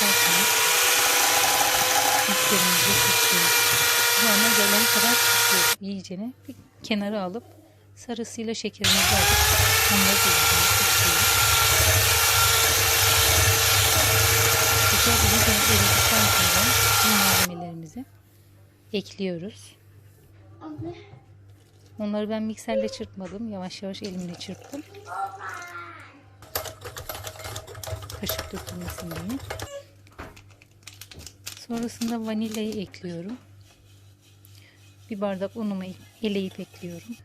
isterseniz mikserimizi kısıyoruz. Sonra gelene kadar kısıyoruz iyicene. Bir kenara alıp sarısıyla şekerimizi alıp onları iyicene kısıyoruz. Şeker iyice eridikten sonra bu malzemelerimizi ekliyoruz. Anne. Onları ben mikserle çırpmadım. Yavaş yavaş elimle çırptım. Kaşık dökülmesin diye. Sonrasında vanilyayı ekliyorum. Bir bardak unumu eleyip ekliyorum.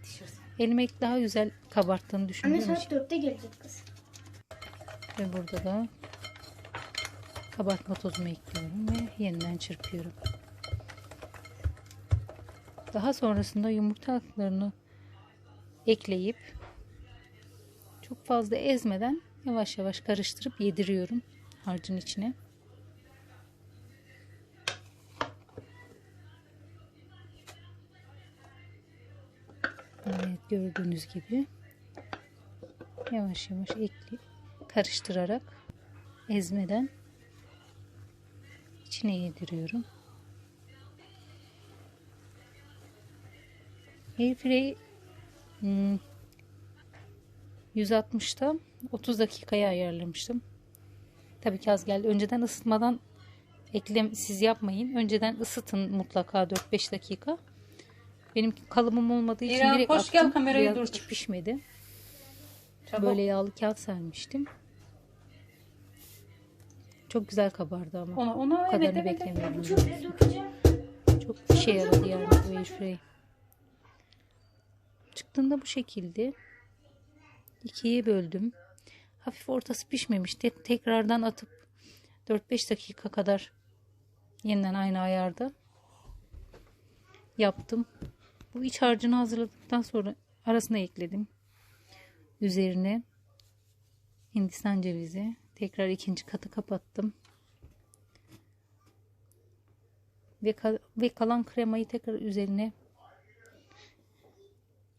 Elime daha güzel kabarttığını Anne düşündüğüm saat için. dörtte gelecek kız. Ve burada da kabartma tozumu ekliyorum ve yeniden çırpıyorum. Daha sonrasında yumurta aklarını ekleyip çok fazla ezmeden yavaş yavaş karıştırıp yediriyorum harcın içine. Evet gördüğünüz gibi yavaş yavaş ekli karıştırarak ezmeden içine yediriyorum. Airfryer hmm, 160'ta 30 dakikaya ayarlamıştım. Tabii ki az geldi. Önceden ısıtmadan eklem siz yapmayın. Önceden ısıtın mutlaka 4-5 dakika. Benim kalıbım olmadığı için İrem, direkt hoş attım. gel, kamerayı Biraz durdur. içi pişmedi. Çabuk. Böyle yağlı kağıt sermiştim. Çok güzel kabardı ama. Ona, ona Bu evet kadarını evet. evet. beklemiyordum. Dökeceğim. Çok işe yaradı yani bu airfryer. Çıktığında bu şekilde ikiye böldüm. Hafif ortası pişmemişti. Tekrardan atıp 4-5 dakika kadar yeniden aynı ayarda yaptım. Bu iç harcını hazırladıktan sonra arasına ekledim. Üzerine Hindistan cevizi. Tekrar ikinci katı kapattım. ve, kal- ve kalan kremayı tekrar üzerine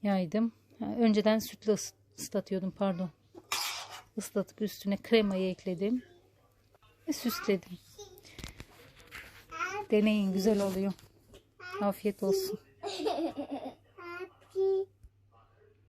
yaydım. Önceden sütle ıs- ıslatıyordum pardon. Islatıp üstüne kremayı ekledim ve süsledim. Deneyin güzel oluyor. Afiyet olsun. Happy